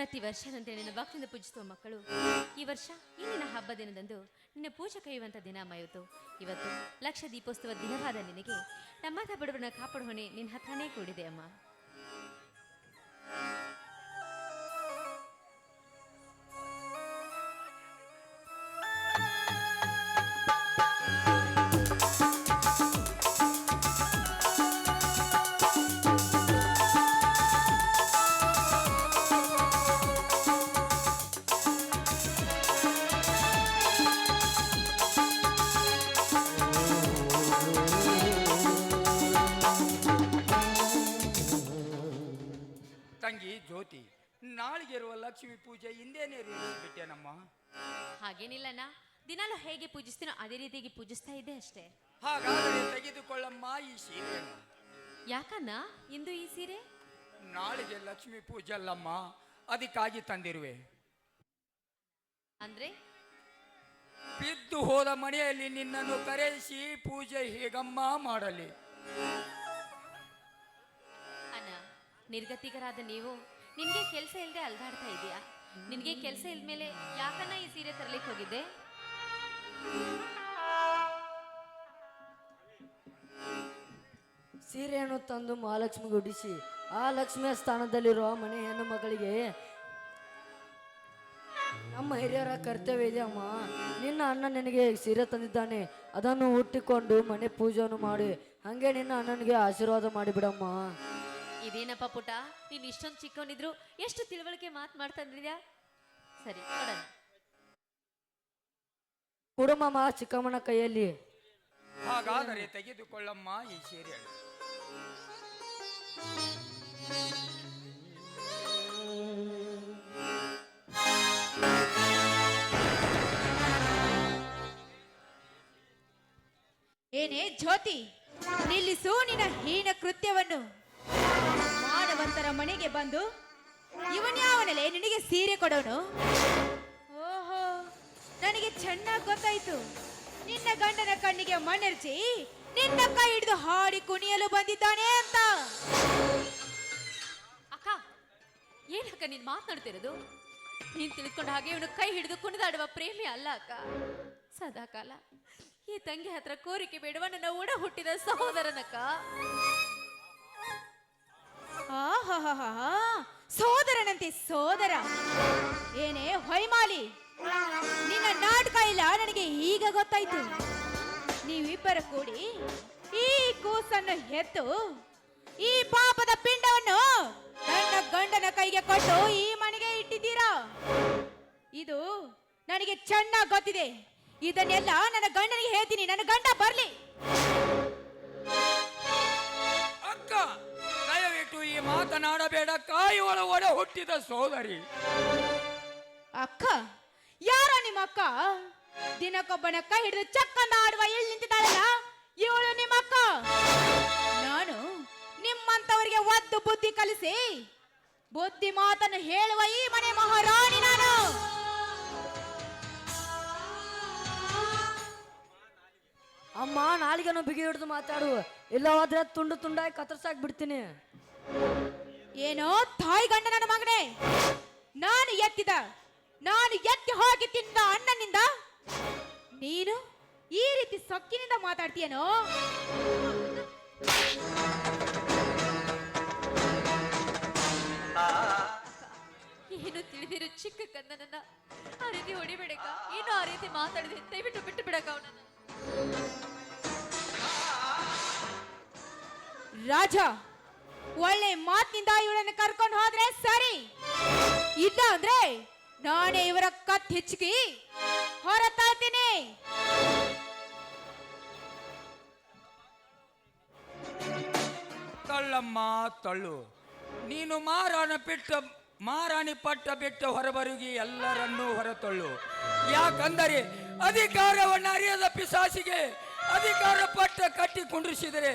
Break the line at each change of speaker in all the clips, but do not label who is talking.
ಪ್ರತಿ ವರ್ಷದಂತೆ ನಿನ್ನ ಭಕ್ತಿಯಿಂದ ಪೂಜಿಸುವ ಮಕ್ಕಳು. ಈ ವರ್ಷ ನಿನ್ನ ಹಬ್ಬ ದಿನದಂದು ನಿನ್ನ ಪೂಜೆ ಕೈಯುವಂಥ ದಿನ ಮಾಯಿತು ಇವತ್ತು ಲಕ್ಷ ದೀಪೋತ್ಸವ ದಿನವಾದ ನಿನಗೆ. ನಮ್ಮ ಬಡವರನ್ನ ಕಾಪಾಡು ಹೊಣೆ ನಿನ್ನ ಹತ್ರನೇ ಕೂಡಿದೆ, ಅಮ್ಮ.
ಜ್ಯೋತಿ ನಾಳೆಗೆ ಇರುವ ಲಕ್ಷ್ಮಿ ಪೂಜೆ ಹಿಂದೇನೆ ಬಿಟ್ಟೆನಮ್ಮ
ಹಾಗೇನಿಲ್ಲನ ದಿನಾಲು ಹೇಗೆ ಪೂಜಿಸ್ತೀನೋ ಅದೇ ರೀತಿಯಾಗಿ ಪೂಜಿಸ್ತಾ ಇದ್ದೆ ಅಷ್ಟೇ.
ಹಾಗಾದ್ರೆ ತೆಗೆದುಕೊಳ್ಳಮ್ಮ ಈ ಸೀರೆ.
ಯಾಕನ್ನ ಇಂದು ಈ ಸೀರೆ?
ನಾಳೆಗೆ ಲಕ್ಷ್ಮಿ ಪೂಜೆ ಅಲ್ಲಮ್ಮ ಅದಕ್ಕಾಗಿ ತಂದಿರುವೆ.
ಅಂದ್ರೆ?
ಬಿದ್ದು ಹೋದ ಮನೆಯಲ್ಲಿ ನಿನ್ನನ್ನು ಕರೆಸಿ ಪೂಜೆ ಹೇಗಮ್ಮ ಮಾಡಲಿ.
ಅಣ್ಣ ನಿರ್ಗತಿಕರಾದ ನೀವು ನಿನ್ಗೆ ಕೆಲಸ ಇಲ್ಲದೆ ಅಲ್ದಾಡ್ತಾ ಇದೀಯಾ? ನಿನ್ಗೆ ಕೆಲಸ ಇಲ್ದ್ಮೇಲೆ ಯಾಕನ್ನ ಈ ಸೀರೆ ತರ್ಲಿಕ್ಕೆ ಹೋಗಿದ್ದೆ?
ಸೀರೆಯನ್ನು ತಂದು ಮಹಾಲಕ್ಷ್ಮಿಗೆ ಉಡಿಸಿ, ಆ ಲಕ್ಷ್ಮಿಯ ಸ್ಥಾನದಲ್ಲಿರುವ ಮನೆ ಹೆಣ್ಣು ಮಗಳಿಗೆ, ನಮ್ಮ ಹಿರಿಯರ ಕರ್ತವ್ಯ ಇದೆ ಅಮ್ಮ. ನಿನ್ನ ಅಣ್ಣ ನಿನಗೆ ಸೀರೆ ತಂದಿದ್ದಾನೆ. ಅದನ್ನು ಹುಟ್ಟಿಕೊಂಡು ಮನೆ ಪೂಜೆಯನ್ನು ಮಾಡಿ. ಹಂಗೆ ನಿನ್ನ ಅಣ್ಣನಿಗೆ ಆಶೀರ್ವಾದ ಮಾಡಿಬಿಡಮ್ಮ.
ಇದೇನಪ್ಪ ಪುಟ? ನೀನ್ ಇಷ್ಟೊಂದು ಚಿಕ್ಕವನಿದ್ರು ಎಷ್ಟು ತಿಳುವಳಿಕೆ ಮಾತು ಮಾಡ್ತಂದ್ರಿದ್ಯಾ ಸರಿ ನೋಡೋಣ.
ಕುಡುಮಮ್ಮ ಚಿಕ್ಕಮ್ಮನ ಕೈಯಲ್ಲಿ.
ಹಾಗಾದರೆ ತೆಗೆದುಕೊಳ್ಳಮ್ಮ ಈ ಸೀರೆ.
ಏನೇ ಜ್ಯೋತಿ ನಿಲ್ಲಿಸು ನಿನ್ನ ಹೀನ ಕೃತ್ಯವನ್ನು. ಮಾಡವಂತರ ಮನೆಗೆ ಬಂದು ಇವನ್ಯಾವನಲೆ ನಿನಗೆ ಸೀರೆ ಕೊಡೋನು? ಓಹೋ, ನನಗೆ ಚೆನ್ನಾಗಿ ಗೊತ್ತಾಯ್ತು. ನಿನ್ನ ಗಂಡನ ಕಣ್ಣಿಗೆ ಮಣ್ಣೆರ್ಚಿ, ನಿನ್ನ ಕೈ ಹಿಡಿದು ಹಾಡಿ ಕುಣಿಯಲು ಬಂದಿದ್ದಾನೆ ಅಂತ.
ಅಕ್ಕ, ಏನಕ್ಕ ನೀನ್ ಮಾತನಾಡ್ತಿರೋದು? ನೀನ್ ತಿಳ್ಕೊಂಡ ಹಾಗೆ ಇವನು ಕೈ ಹಿಡಿದು ಕುಣಿದಾಡುವ ಪ್ರೇಮಿ ಅಲ್ಲ ಅಕ್ಕ. ಸದಾಕಾಲ ಈ ತಂಗಿ ಹತ್ರ ಕೋರಿಕೆ ಬೇಡವ ನನ್ನ ಒಡ ಹುಟ್ಟಿದ ಸಹೋದರನಕ್ಕ.
ಸೋದರನಂತೆ ಸೋದರ. ಏನೇ ಹೊಯ್ಮಾಲಿ, ನಿನ್ನ ನಾಟಕ ಇಲ್ಲ, ನನಗೆ ಈಗ ಗೊತ್ತಾಯ್ತು. ನೀವಿಬ್ಬರು ಕೂಡಿ ಈ ಕೂಸನ್ನು ಎತ್ತು, ಈ ಪಾಪದ ಪಿಂಡವನ್ನು ನನ್ನ ಗಂಡನ ಕೈಗೆ ಕೊಟ್ಟು ಈ ಮನೆಗೆ ಇಟ್ಟಿದ್ದೀರಾ? ಇದು ನನಗೆ ಚೆನ್ನಾಗಿ ಗೊತ್ತಿದೆ. ಇದನ್ನೆಲ್ಲ ನನ್ನ ಗಂಡನಿಗೆ ಹೇಳ್ತೀನಿ. ನನ್ನ ಗಂಡ ಬರ್ಲಿ.
ಅಕ್ಕ ಮಾತನಾಡಬೇಡ. ಕಾಯುವಳ ಒಡ ಹುಟ್ಟಿದ ಸೋದರಿ.
ಅಕ್ಕ ಯಾರ ನಿಮ್ಮ ಅಕ್ಕ? ದಿನಕ್ಕೊಬ್ಬನ ಕೈ ಹಿಡಿದು ಚಕ್ಕಂದ ಆಡುವ ಇಲ್ಲಿ ನಿಂತಿದ್ದಾಳಲ್ಲ? ಇವಳು ನಿಮ್ಮ ಅಕ್ಕ? ನಾನು ನಿಮ್ಮಂತವರಿಗೆ ಒದ್ದು ಬುದ್ಧಿ ಕಲಿಸಿ ಬುದ್ಧಿ ಮಾತನ್ನು ಹೇಳುವ ಈ ಮನೆ ಮಹಾರಾಣಿ ನಾನು.
ಅಮ್ಮ ನಾಲಿಗೆನೋ ಬಿಗಿ ಹಿಡಿದು ಮಾತಾಡು. ಇಲ್ಲವಾದ್ರೆ ತುಂಡು ತುಂಡಾಗಿ ಕತ್ತರ್ಸಾಕ್ ಬಿಡ್ತೀನಿ
ಏನೋ ತಾಯಿ ಗಂಡ ನನ್ನ ಮಗನೇ. ನಾನು ಎತ್ತಿದ ನಾನು ಎತ್ತಿ ಹೋಗಿ ತಿಂದ ಅಣ್ಣನಿಂದ ನೀನು ಈ ರೀತಿ ಸೊಕ್ಕಿನಿಂದ ಮಾತಾಡ್ತೀಯನೋ?
ಏನು ತಿಳಿದಿರು ಚಿಕ್ಕ ಕಂದನನ್ನ ಆ ರೀತಿ ಹೊಡಿಬೇಡಕ ಏನು ಆ ರೀತಿ ಮಾತಾಡಿದೆ ದಯವಿಟ್ಟು ಬಿಟ್ಟು ಬಿಡಕ ಅವನನ್ನ.
ರಾಜ ಒಳ್ಳೆ ಮಾತಿನಿಂದ ಇವಳನ್ನು ಕರ್ಕೊಂಡು ಹೋದ್ರೆ ಸರಿ. ಇಲ್ಲ ಅಂದ್ರೆ ನಾನೇ ಇವರ ಕತ್ ಹೆಚ್ಚಿಗೆ ಹೊರತಾಳ್ತೀನಿ.
ತಳ್ಳಮ್ಮ, ತಳ್ಳು. ನೀನು ಮಾರಾಣ ಬಿಟ್ಟ, ಮಾರಾಣಿ ಪಟ್ಟ ಬಿಟ್ಟ ಹೊರಬರುಗಿ ಎಲ್ಲರನ್ನೂ ಹೊರತಳ್ಳು. ಯಾಕಂದರೆ ಅಧಿಕಾರವನ್ನು ಅರಿಯದ ಪಿಸಾಸಿಗೆ ಅಧಿಕಾರ ಪಟ್ಟ ಕಟ್ಟಿ ಕುಂಡ್ರಿಸಿದರೆ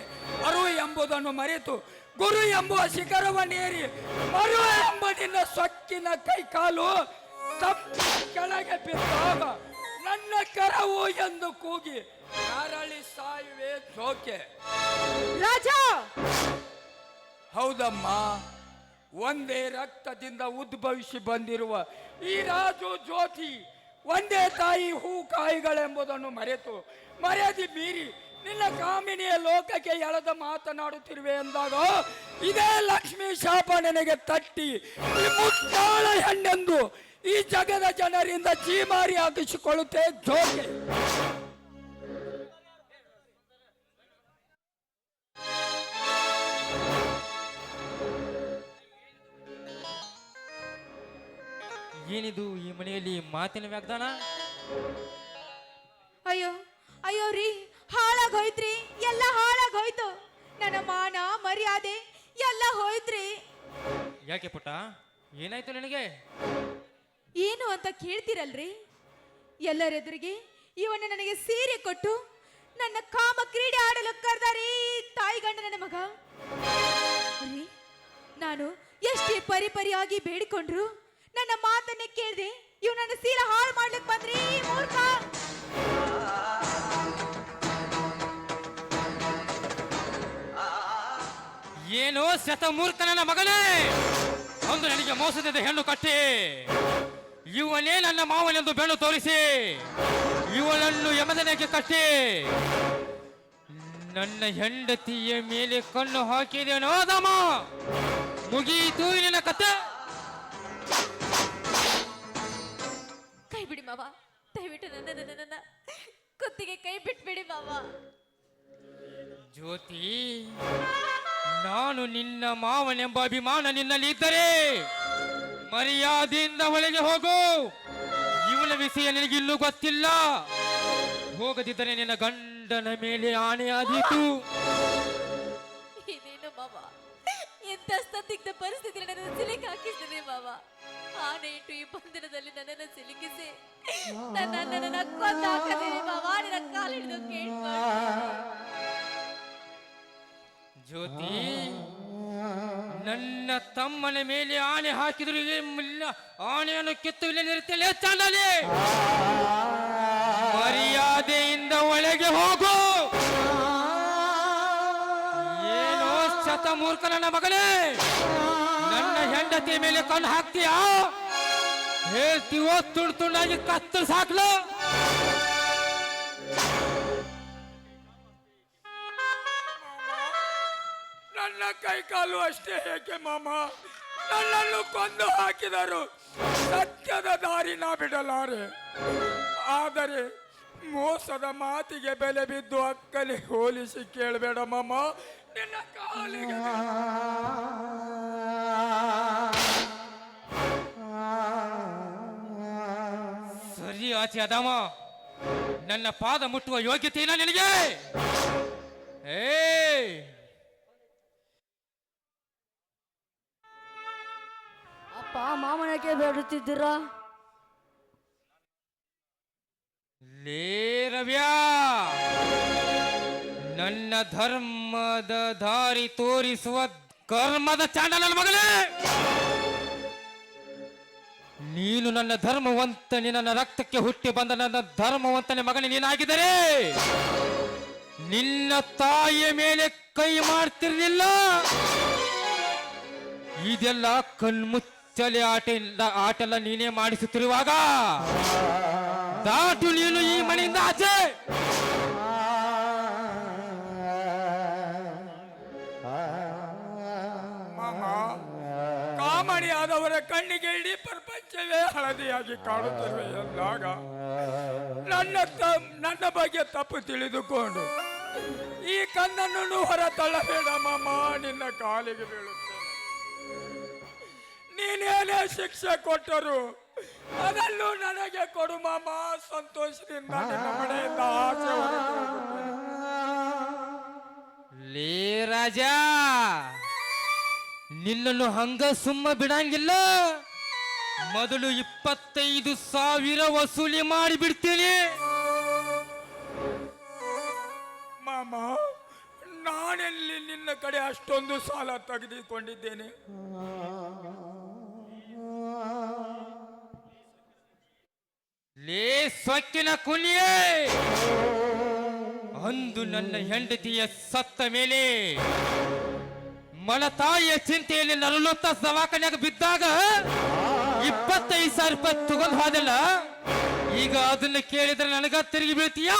ಅರು ಎಂಬುದನ್ನು ಮರೆತು ಗುರು ಎಂಬುವ ಶಿಖರವನ್ನೇರಿ ಮರು ಎಂಬ ನಿನ್ನ ಸೊಕ್ಕಿನ ಕೈ ಕಾಲು ತಪ್ಪಿ ಕೆಳಗೆ ಬಿದ್ದಾಗ ನನ್ನ ಕರವು ಎಂದು ಕೂಗಿ ಯಾರಳಿ ಸಾಯುವೆ ಜೋಕೆ
ರಾಜ!
ಹೌದಮ್ಮ ಒಂದೇ ರಕ್ತದಿಂದ ಉದ್ಭವಿಸಿ ಬಂದಿರುವ ಈ ರಾಜು ಜ್ಯೋತಿ ಒಂದೇ ತಾಯಿ ಹೂ ಕಾಯಿಗಳೆಂಬುದನ್ನು ಮರೆತು ಮರ್ಯಾದಿ ಮೀರಿ ನಿನ್ನ ಕಾಮಿನಿಯ ಲೋಕಕ್ಕೆ ಎಳೆದ ಮಾತನಾಡುತ್ತಿರುವೆ ಎಂದಾಗ ಇದೇ ಲಕ್ಷ್ಮೀ ಶಾಪ ನಿನಗೆ ತಟ್ಟಿ ಈ ಮುತ್ತಾಳ ಹೆಣ್ಣೆಂದು ಈ ಜಗದ ಜನರಿಂದ ಚೀಮಾರಿ ಹಾಕಿಸಿಕೊಳ್ಳುತ್ತೆ ಜೋಕೆ.
ಏನಿದು ಈ ಮನೆಯಲ್ಲಿ ಮಾತಿನ ವ್ಯಾಗ್ದಾನ
ಅಯ್ಯೋ ಅಯ್ಯೋ ರೀ ಹಾಳಾಗೋಯ್ತ್ರಿ ಎಲ್ಲ ಹಾಳಾಗೋಯ್ತು. ನನ್ನ ಮಾನ ಮರ್ಯಾದೆ ಎಲ್ಲ ಹೋಯ್ತ್ರಿ.
ಯಾಕೆ ಪುಟ್ಟ? ಏನಾಯ್ತು ನಿನಗೆ?
ಏನು ಅಂತ ಕೇಳ್ತೀರಲ್ರಿ? ಎಲ್ಲರೆದುರಿಗೆ ಇವನ್ನ ನನಗೆ ಸೀರೆ ಕೊಟ್ಟು ನನ್ನ ಕಾಮ ಕ್ರೀಡೆ ಆಡಲು ಕರ್ದಾರಿ ತಾಯಿ ಗಂಡ ನನ್ನ ಮಗ. ರೀ ನಾನು ಎಷ್ಟೇ ಪರಿ ಪರಿಯಾಗಿ ಬೇಡಿಕೊಂಡ್ರು ನನ್ನ ಮಾತನ್ನೇ ಕೇಳಿದೆ ಇವ್ ನನ್ನ ಸೀರೆ ಹಾಳು ಮಾಡ್ಲಿಕ್ಕೆ ಬಂದ್ರಿ ಮೂರ್ಖ.
ಏನು ಶತಮೂರ್ತನ ಮಗನೇ? ಒಂದು ನನಗೆ ಮೋಸದಿಂದ ಹೆಣ್ಣು ಕಟ್ಟಿ. ಇವನೇ ನನ್ನ ಮಾವನೆಂದು ಬೆಣ್ಣು ತೋರಿಸಿ. ಇವನನ್ನು ಯಮದನೆಗೆ ಕಟ್ಟಿ. ನನ್ನ ಹೆಂಡತಿಯ ಮೇಲೆ ಕಣ್ಣು ಹಾಕಿದೇನೋ ದಮ ಮುಗೀತು ನಿನ್ನ ಕತೆ.
ಕೈ ಬಿಡಿ ಮಾವ. ದಯವಿಟ್ಟು ನನ್ನ ನನ್ನ ನನ್ನ ಕುತ್ತಿಗೆ ಕೈ ಬಿಟ್ಬಿಡಿ ಮಾವ.
ಜ್ಯೋತಿ. ನಾನು ನಿನ್ನ ಮಾವನೆಂಬ ಅಭಿಮಾನ ನಿನ್ನಲ್ಲಿ ಇದ್ದರೆ ಮರ್ಯಾದೆಯಿಂದ ಒಳಗೆ ಹೋಗು. ಇವನ ವಿಷಯ ನಿನಗೆ ಇಲ್ಲೂ ಗೊತ್ತಿಲ್ಲ. ಹೋಗದಿದ್ದರೆ ನಿನ್ನ ಗಂಡನ ಮೇಲೆ ಆನೆಯಾದೀತು
ಇದೇನು ಮಾವ? ಎಂತ ಸಂದಿಗ್ಧ ಪರಿಸ್ಥಿತಿ ನನ್ನನ್ನು ಸಿಲುಕಿ ಹಾಕಿಸಿದೆ ಮಾವ? ಆನೆ ಇಟ್ಟು ಈ ಬಂಧನದಲ್ಲಿ ನನ್ನನ್ನು ಸಿಲುಕಿಸಿ ನನ್ನ ಅಣ್ಣನನ್ನ ನಕ್ಕೊಂದು ಹಾಕದಿರಿ ಮಾವ? ನಿನ್ನ ಕಾಲಿಡಿದು ಕೇಳ್ಕೊಂಡು
ಜ್ಯೋತಿ ನನ್ನ ತಮ್ಮನ ಮೇಲೆ ಆಣೆ ಹಾಕಿದ್ರು ಇಲ್ಲ ಆಣೆಯನ್ನು ಕಿತ್ತು ಇಲ್ಲಿ ನಿರುತ್ತಲೇ ಚಾಂಡಲಿ ಮರ್ಯಾದೆಯಿಂದ ಒಳಗೆ ಹೋಗು. ಏನೋ ಶತ ಮೂರ್ಖ ನನ್ನ ಮಗಳೇ ನನ್ನ ಹೆಂಡತಿ ಮೇಲೆ ಕಣ್ಣು ಹಾಕ್ತೀಯಾ? ಹೇಳ್ತೀವೋ ತುಂಡು ತುಂಡಾಗಿ ಕತ್ತಲು ಸಾಕ್ಲು.
ನನ್ನ ಕೈಕಾಲು ಅಷ್ಟೇ ಏಕೆ ಮಾಮ? ನನ್ನನ್ನು ಕೊಂದು ಹಾಕಿದರು. ಸತ್ಯದ ದಾರಿನ ಬಿಡಲಾರೆ. ಆದರೆ ಮೋಸದ ಮಾತಿಗೆ ಬೆಲೆ ಬಿದ್ದು ಅಕ್ಕಲಿ ಹೋಲಿಸಿ ಕೇಳಬೇಡ ಮಾಮ. ನಿನ್ನ ಕಾಲಿಗೆ
ಸರಿ ಆಚೆ ಅದಾಮ ನನ್ನ ಪಾದ ಮುಟ್ಟುವ ಯೋಗ್ಯತೆ ಇಲ್ಲ ನಿನಗೆ. ಏ
ಅಪ್ಪ ಮಾಮನಕ್ಕೆ ಬೇಡುತ್ತಿದ್ದೀರಾ?
ಲೇ ರವ್ಯಾ, ನನ್ನ ಧರ್ಮದ ದಾರಿ ತೋರಿಸುವ ಕರ್ಮದ ಚಾಂಡ ನನ್ನ ಮಗಳೇ! ನೀನು ನನ್ನ ಧರ್ಮವಂತನೇ, ನನ್ನ ರಕ್ತಕ್ಕೆ ಹುಟ್ಟಿ ಬಂದ ನನ್ನ ಧರ್ಮವಂತನೆ ಮಗನೇ ನೀನಾಗಿದ್ದರೆ ನಿನ್ನ ತಾಯಿಯ ಮೇಲೆ ಕೈ ಮಾಡ್ತಿರ್ಲಿಲ್ಲ? ಇದೆಲ್ಲ ಕಣ್ಮುಚ್ಚಲೆ ಆಟ ಆಟೆಲ್ಲ ನೀನೇ ಮಾಡಿಸುತ್ತಿರುವಾಗ ದಾಟು ನೀನು ಈ ಮನೆಯಿಂದ ಆಚೆ.
ಕಾಮಣಿಯಾದವರ ಕಣ್ಣಿಗೆ ಇಡೀ ಪ್ರಪಂಚವೇ ಹಳದಿಯಾಗಿ ಕಾಣುತ್ತಿರುವೆ ಎಂದಾಗ ನನ್ನ ನನ್ನ ಬಗ್ಗೆ ತಪ್ಪು ತಿಳಿದುಕೊಂಡು ಈ ಕಣ್ಣನ್ನು ಹೊರ ತಳ್ಳಬೇಡ ಮಾಮ, ನಿನ್ನ ಕಾಲಿಗೆ ಬೀಳುತ್ತೇನೆ ನೀನೇನೇ ಶಿಕ್ಷೆ ಕೊಟ್ಟರು ಅದನ್ನು ನನಗೆ ಕೊಡು ಮಾಮ ಸಂತೋಷದಿಂದ ನಿನ್ನ ಮನೆಯಿಂದ ಆಚೆ ಹೊರಟು.
ಲೇ ರಾಜ ನಿನ್ನನ್ನು ಹಂಗ ಸುಮ್ಮ ಬಿಡಂಗಿಲ್ಲ. ಮೊದಲು ಇಪ್ಪತ್ತೈದು ಸಾವಿರ ವಸೂಲಿ ಮಾಡಿ ಬಿಡ್ತೀನಿ
ಮಾಮ ನಾನೆಲ್ಲಿ ನಿನ್ನ ಕಡೆ ಅಷ್ಟೊಂದು ಸಾಲ ತೆಗೆದುಕೊಂಡಿದ್ದೇನೆ.
ಸೊಕ್ಕಿನ ಕುಲಿಯೇ ಅಂದು ನನ್ನ ಹೆಂಡತಿಯ ಸತ್ತ ಮೇಲೆ ಮಲತಾಯಿಯ ಚಿಂತೆಯಲ್ಲಿ ನರಳುತ್ತಾ ದವಾಖಾನ್ಯಾಗ ಬಿದ್ದಾಗ ಇಪ್ಪತ್ತೈದು ಸಾವಿರ ರೂಪಾಯಿ ತಗೊಂಡು ಹೋದಲ್ಲ, ಈಗ ಅದನ್ನ ಕೇಳಿದ್ರೆ ನನಗ ತಿರುಗಿ ಬೀಳ್ತೀಯ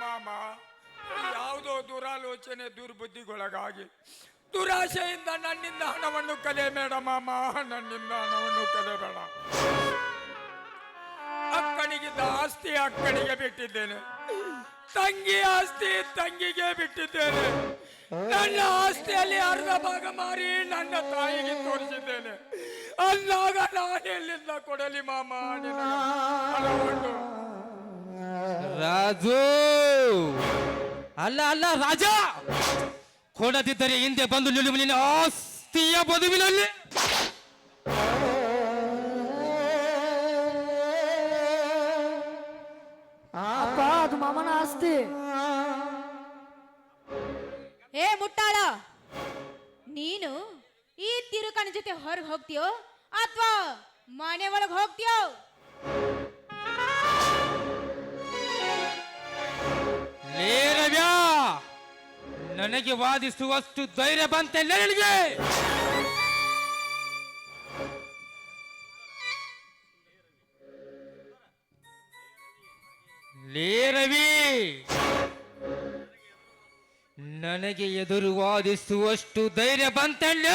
ಮಾಮ, ಯಾವುದೋ ದುರಾಲೋಚನೆ ದುರ್ಬುದ್ಧಿಗೊಳಗಾಗಿ ದುರಾಶೆಯಿಂದ ನನ್ನಿಂದ ಹಣವನ್ನು ಕಲಿಯಬೇಡ ಮಾಮ, ನನ್ನಿಂದ ಹಣವನ್ನು ಕಲೆಬೇಡ. ಅಕ್ಕನಿಗಿದ್ದ ಆಸ್ತಿ ಅಕ್ಕನಿಗೆ ಬಿಟ್ಟಿದ್ದೇನೆ. ತಂಗಿ ಆಸ್ತಿ ತಂಗಿಗೆ ಬಿಟ್ಟಿದ್ದೇನೆ. ನನ್ನ ಆಸ್ತಿಯಲ್ಲಿ ಅರ್ಧ ಭಾಗ ಮಾರಿ ನನ್ನ ತಾಯಿಗೆ ತೋರಿಸಿದ್ದೇನೆ. ಅಲ್ಲಾಗ ನಾನು ಎಲ್ಲಿಂದ ಕೊಡಲಿ ಮಾಮ ಹಣವನ್ನು?
ರಾಜು! ಅಲ್ಲ ಅಲ್ಲ, ರಾಜ! ಕೊಡದಿದ್ದರೆ ಹಿಂದೆ ಬಂದು ನಿನ್ನ ಆಸ್ತಿಯ ಬದುವಿನಲ್ಲಿ.
ಅಪ್ಪ ಅದು ಮಾಮನ ಆಸ್ತಿ.
ಏ ಮುಟ್ಟಾಳ. ನೀನು ಈ ತಿರುಕನ ಜೊತೆ ಹೊರಗೆ ಹೋಗ್ತೀಯೋ ಅಥವಾ ಮನೆ ಒಳಗೆ ಹೋಗ್ತೀಯೋ?
ನನಗೆ ವಾದಿಸುವಷ್ಟು ಧೈರ್ಯ ಬಂತೆ ನನಗೆ ಲೇ ರವಿ, ನನಗೆ ಎದುರು ವಾದಿಸುವಷ್ಟು ಧೈರ್ಯ
ಬಂತೆಲ್ಲ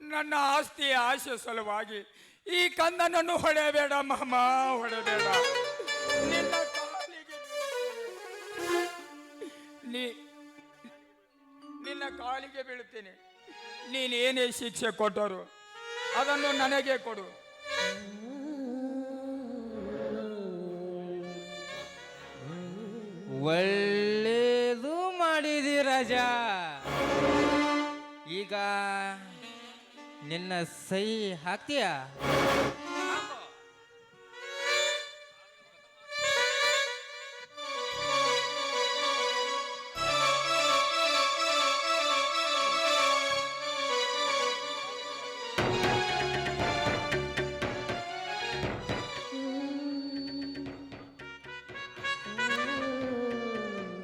ನನ್ನ ಆಸ್ತಿಯ ಆಶೆ ಸಲುವಾಗಿ ಈ ಕಂದನನ್ನು ಹೊಡೆಯಬೇಡ, ಮಹಮ್ಮ, ಹೊಡೆಯಬೇಡ. ನಿನ್ನ ಕಾಲಿಗೆ. ನೀ, ನಿನ್ನ ಕಾಲಿಗೆ ಬೀಳುತ್ತೇನೆ ನೀನೇನೇ ಶಿಕ್ಷೆ ಕೊಟ್ಟರು ಅದನ್ನು ನನಗೆ ಕೊಡು.
ಒಳ್ಳೇದು ಮಾಡಿದಿ ರಾಜ. ಈಗ ನಿನ್ನ ಸೈ ಹಾಕ್ತೀಯ?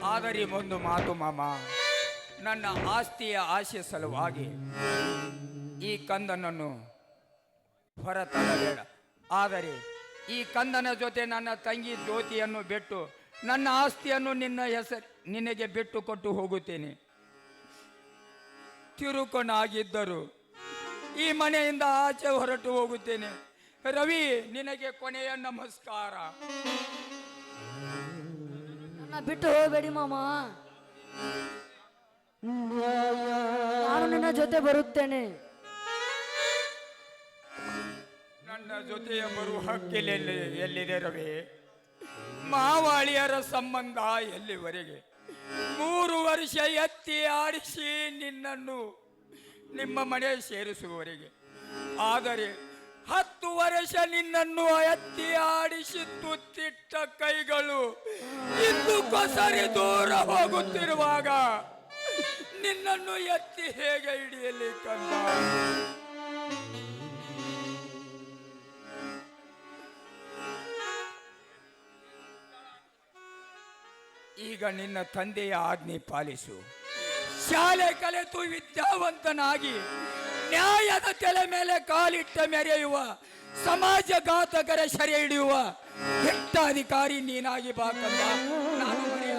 ಆದರೆ ಒಂದು ಮಾತು ಮಾಮ ನನ್ನ ಆಸ್ತಿಯ ಆಶೆ ಸಲುವಾಗಿ. ಈ ಕಂದನನ್ನು ಹೊರತರಬೇಡ. ಆದರೆ ಈ ಕಂದನ ಜೊತೆ ನನ್ನ ತಂಗಿ ಜ್ಯೋತಿಯನ್ನು ಬಿಟ್ಟು ನನ್ನ ಆಸ್ತಿಯನ್ನು ನಿನ್ನ ಹೆಸರು ನಿನಗೆ ಬಿಟ್ಟು ಕೊಟ್ಟು ಹೋಗುತ್ತೇನೆ. ತಿರುಕೊನಾಗಿದ್ದರು ಈ ಮನೆಯಿಂದ ಆಚೆ ಹೊರಟು ಹೋಗುತ್ತೇನೆ. ರವಿ ನಿನಗೆ ಕೊನೆಯ ನಮಸ್ಕಾರ.
ಬಿಟ್ಟು ಹೋಗಬೇಡಿ ಮಾಮ. ನಾನು ನಿನ್ನ ಜೊತೆ ಬರುತ್ತೇನೆ.
ಜೊತೆಯ ಬರುವ ಹಕ್ಕಿಲೆಲ್ಲಿ ಎಲ್ಲಿದೆ ರವಿ ಮಾವಾಳಿಯರ ಸಂಬಂಧ ಎಲ್ಲಿವರೆಗೆ? ಮೂರು ವರ್ಷ ಎತ್ತಿ ಆಡಿಸಿ ನಿನ್ನನ್ನು ನಿಮ್ಮ ಮನೆ ಸೇರಿಸುವವರೆಗೆ. ಆದರೆ ಹತ್ತು ವರ್ಷ ನಿನ್ನನ್ನು ಎತ್ತಿ ಆಡಿಸಿ ತುತ್ತಿಟ್ಟ ಕೈಗಳು ಇಂದು ಕೊಸರಿ ದೂರ ಹೋಗುತ್ತಿರುವಾಗ ನಿನ್ನನ್ನು ಎತ್ತಿ ಹೇಗೆ ಹಿಡಿಯಲಿ ಕಂದ ಈಗ ನಿನ್ನ ತಂದೆಯ ಆಜ್ಞೆ ಪಾಲಿಸು. ಶಾಲೆ ಕಲಿತು ವಿದ್ಯಾವಂತನಾಗಿ ನ್ಯಾಯದ ತಲೆ ಮೇಲೆ ಕಾಲಿಟ್ಟ ಮೆರೆಯುವ, ಸಮಾಜಘಾತಕರ ಸೆರೆ ಹಿಡಿಯುವ ಹೆಟ್ಟ ಅಧಿಕಾರಿ ನೀನಾಗಿ ಬಾಕಲ್ಲ ನಾನು ಮರೆಯ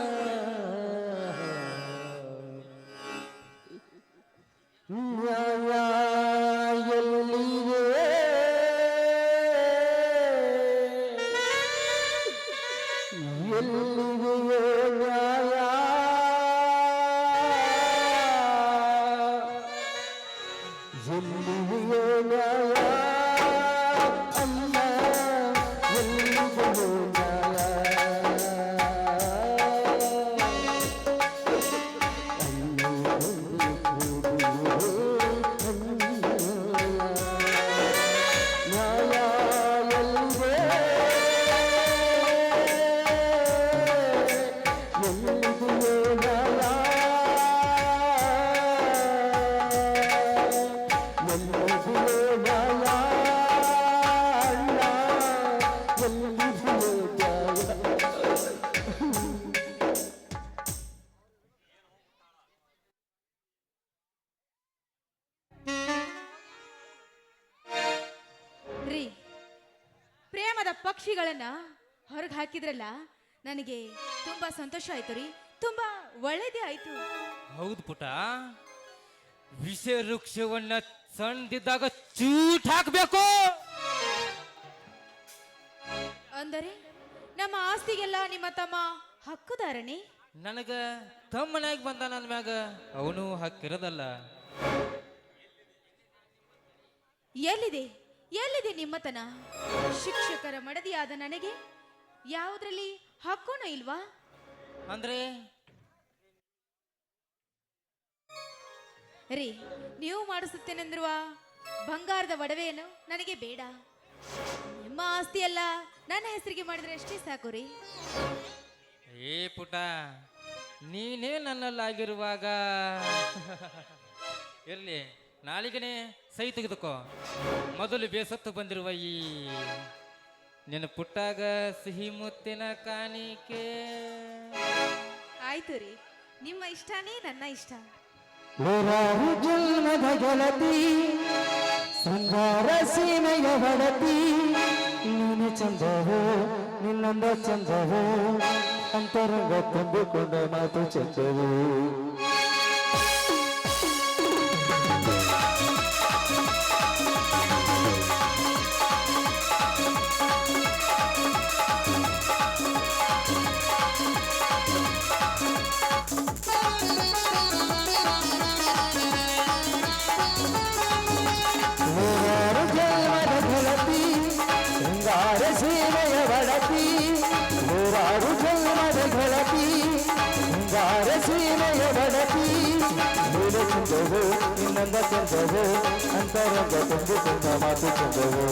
ಪ್ರೇಮದ ಪಕ್ಷಿಗಳನ್ನ ಹೊರಗೆ ಹಾಕಿದ್ರಲ್ಲ ನನಗೆ ತುಂಬಾ ಸಂತೋಷ ಆಯ್ತು ರೀ. ತುಂಬಾ ಒಳ್ಳೇದೇ ಆಯ್ತು.
ಹೌದು ಪುಟ ವಿಷ ವೃಕ್ಷವನ್ನ ಸಣ್ಣದಿದ್ದಾಗ ಚೂಟ್ ಹಾಕ್ಬೇಕು.
ಅಂದರೆ ನಮ್ಮ ಆಸ್ತಿಗೆಲ್ಲ ನಿಮ್ಮ ತಮ್ಮ ಹಕ್ಕುದಾರನೇ
ನನಗ ತಮ್ಮನಾಗಿ ಬಂದ ನನ್ನ ಮ್ಯಾಗ ಅವನು ಹಕ್ಕಿರದಲ್ಲ.
ಎಲ್ಲಿದೆ? ಎಲ್ಲಿದೆ ನಿಮ್ಮತನ? ಶಿಕ್ಷಕರ ಮಡದಿಯಾದ ನನಗೆ ಯಾವುದ್ರಲ್ಲಿ ಹಕ್ಕೋಣ ಇಲ್ವಾ?
ಅಂದ್ರೆ?
ರೀ ನೀವು ಮಾಡಿಸುತ್ತೇನೆಂದಿರುವ ಬಂಗಾರದ ಒಡವೆಯನ್ನು ನನಗೆ ಬೇಡ. ನಿಮ್ಮ ಆಸ್ತಿ ಎಲ್ಲ ನನ್ನ ಹೆಸರಿಗೆ ಮಾಡಿದ್ರೆ ಅಷ್ಟೇ ಸಾಕು ರೀ.
ಏ ಪುಟ ನೀನೇ ನನ್ನಲ್ಲಾಗಿರುವಾಗ. ಇರ್ಲಿ. ನಾಳಿಗೆನೆ ಸೈ ತೆಗೆದುಕೋ. ಮೊದಲು ಬೇಸತ್ತು ಬಂದಿರುವ ಈ ನಿನ್ನ ಪುಟ್ಟಾಗ ಸಿಹಿ ಮುತ್ತಿನ ಕಾಣಿಕೆ.
ಆಯ್ತು ರೀ. ನಿಮ್ಮ ಇಷ್ಟನೇ ನನ್ನ ಇಷ್ಟ.
ನೂರಾರು ಜನ್ಮದ ಗೆಳತಿ ಶೃಂಗಾರ ಸೀಮೆಯ ಬಡತಿ. ನೀನು ಚಂದವೋ ನಿನ್ನಂದ ಚಂದವೋ ಅಂತರಂಗ ತುಂಬಿಕೊಂಡ ಮಾತು ಚಂದವೋ. ನೀನು ಚಂದವು ನಿನ್ನಂದ ಚಂದವು ಅಂತರಂಗ ತುಂಬಿಕೊಂಡ ಮಾತು ಚಂದವು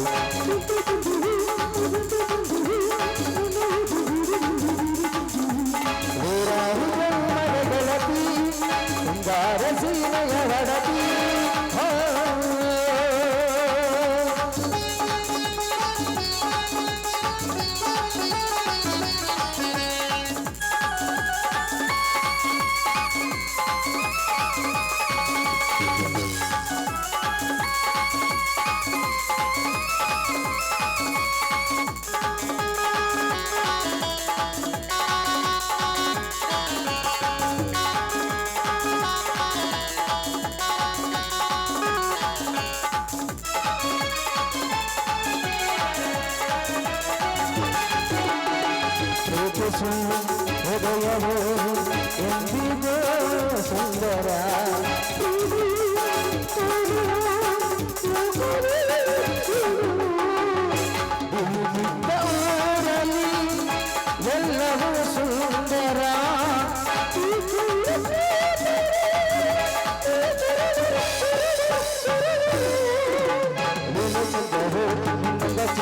ಪ್ರೀತಿಸು ಹೃದಯವು ಎಂದಿಗೂ ಸುಂದರ ಭೂಮಿದ್ದ ಊರಲ್ಲಿ ಎಲ್ಲವೂ ಸುಂದರ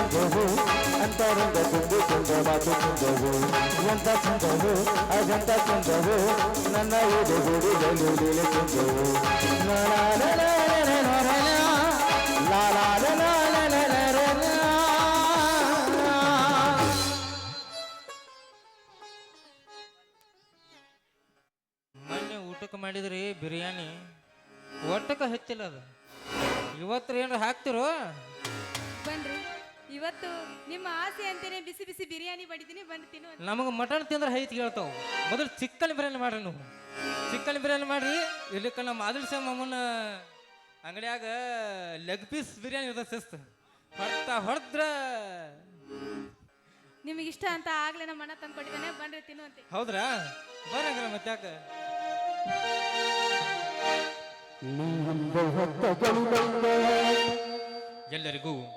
ನೀನು ಚಂದವು ಚಂದವು ಎಂತ ಚಂದವು ಅದಂತ ಚಂದವು ನನ್ನ ಎದುರುಡಿಗಳು ಲೀಲೆ ಚಂದವು
ಮೊನ್ನೆ ಊಟಕ್ಕೆ ಮಾಡಿದ್ರಿ ಬಿರಿಯಾನಿ. ಒಟ್ಟಕ್ಕೆ ಹೆಚ್ಚಿಲ್ಲ ಅದು. ಇವತ್ತು ಏನಾರ ಹಾಕ್ತಿರೋ?
ಇವತ್ತು ನಿಮ್ಮ ಆಸೆ ಅಂತೇನೆ ಬಿಸಿ ಬಿಸಿ ಬಿರಿಯಾನಿ ಬಡಿದೀನಿ ಬಂದು ತಿನ್ನು
ನಮಗೆ ಮಟನ್ ತಿಂದ್ರೆ ಹೈತ್ ಹೇಳ್ತಾವ. ಮೊದಲು ಚಿಕನ್ ಬಿರಿಯಾನಿ ಮಾಡ್ರಿ ನೀವು. ಚಿಕನ್ ಬಿರಿಯಾನಿ ಮಾಡ್ರಿ ಇಲ್ಲಿಕ್ಕ ನಮ್ಮ ಆದಿಲ್ ಶ್ಯಾಮ್ ಅಮ್ಮನ ಅಂಗಡಿಯಾಗ ಲೆಗ್ ಪೀಸ್ ಬಿರಿಯಾನಿ ಇರ್ತದೆ ಶಿಸ್ತು. ಹೊಡ್ತಾ ಹೊಡೆದ್ರ
ನಿಮಗೆ ಇಷ್ಟ ಅಂತ ಆಗ್ಲೇ ನಮ್ಮ ಅಣ್ಣ ತಂದ್ಕೊಟ್ಟಿದ್ದಾನೆ ಬನ್ರಿ ತಿನ್ನು ಅಂತ.
ಹೌದ್ರಾ? ಬರಂಗಿಲ್ಲ ಮತ್ತೆ ಯಾಕೆ?
ನೀ ಹೊತ್ತ ಗಳಿಗೆಲ್ಲ
ಎಲ್ಲರಿಗೂ